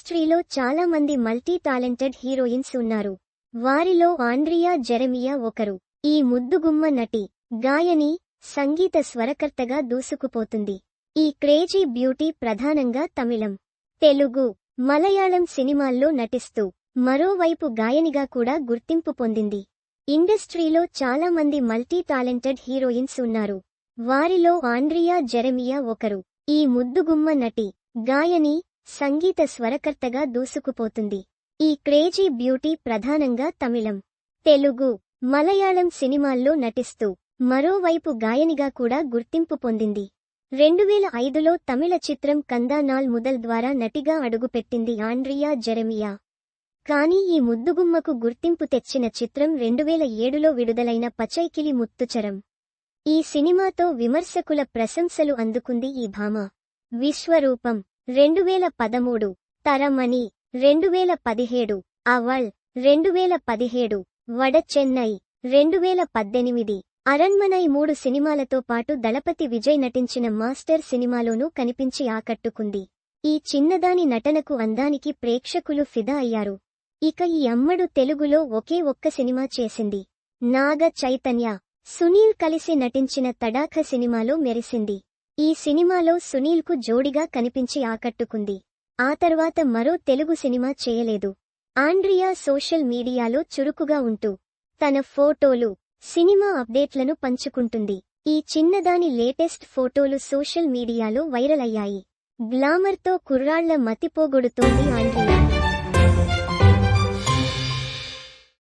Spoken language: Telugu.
ఇండస్ట్రీలో చాలా మంది మల్టీ టాలెంటెడ్ హీరోయిన్స్ ఉన్నారు. వారిలో ఆండ్రియా జెరెమియా ఒకరు. ఈ ముద్దుగుమ్మ నటి గాయని సంగీత స్వరకర్తగా దూసుకుపోతుంది. ఈ క్రేజీ బ్యూటీ ప్రధానంగా తమిళం. తెలుగు మలయాళం సినిమాల్లో నటిస్తూ మరోవైపు గాయనిగా కూడా గుర్తింపు పొందింది. ఇండస్ట్రీలో చాలా మంది మల్టీ టాలెంటెడ్ హీరోయిన్స్ ఉన్నారు. వారిలో ఆండ్రియా జెరెమియా ఒకరు. ఈ ముద్దుగుమ్మ నటి గాయని సంగీత స్వరకర్తగా దూసుకుపోతుంది. ఈ క్రేజీ బ్యూటీ ప్రధానంగా తమిళం. తెలుగు మలయాళం సినిమాల్లో నటిస్తూ మరోవైపు గాయనిగా కూడా గుర్తింపు పొందింది. రెండువేల ఐదులో తమిళ చిత్రం కందానాల్ ముదల్ ద్వారా నటిగా అడుగుపెట్టింది ఆండ్రియా జెరెమియా. కానీ ఈ ముద్దుగుమ్మకు గుర్తింపు తెచ్చిన చిత్రం రెండువేల ఏడులో విడుదలైన పచైకిలి ముత్తుచరం. ఈ సినిమాతో విమర్శకుల ప్రశంసలు అందుకుంది ఈ భామ. విశ్వరూపం. రెండువేల పదమూడు తరమణి రెండువేల పదిహేడు అవల్ రెండువేల పదిహేడు వడ చెన్నై రెండువేల పద్దెనిమిది అరణ్మనై మూడు సినిమాలతో పాటు దళపతి విజయ్ నటించిన మాస్టర్ సినిమాలోనూ కనిపించి ఆకట్టుకుంది. ఈ చిన్నదాని నటనకు అందానికి ప్రేక్షకులు ఫిదా అయ్యారు. ఇక ఈ అమ్మడు తెలుగులో ఒకే ఒక్క సినిమా చేసింది. నాగ చైతన్య సునీల్ కలిసి నటించిన తడాఖ సినిమాలో మెరిసింది. ఈ సినిమాలో సునీల్కు జోడిగా కనిపించి ఆకట్టుకుంది. ఆ తర్వాత మరో తెలుగు సినిమా చేయలేదు. ఆండ్రియా సోషల్ మీడియాలో చురుకుగా ఉంటూ తన ఫోటోలు సినిమా అప్డేట్లను పంచుకుంటుంది. ఈ చిన్నదాని లేటెస్ట్ ఫోటోలు సోషల్ మీడియాలో వైరల్ అయ్యాయి. గ్లామర్తో కుర్రాళ్ళ మతిపోగొడుతోంది ఆండ్రియా.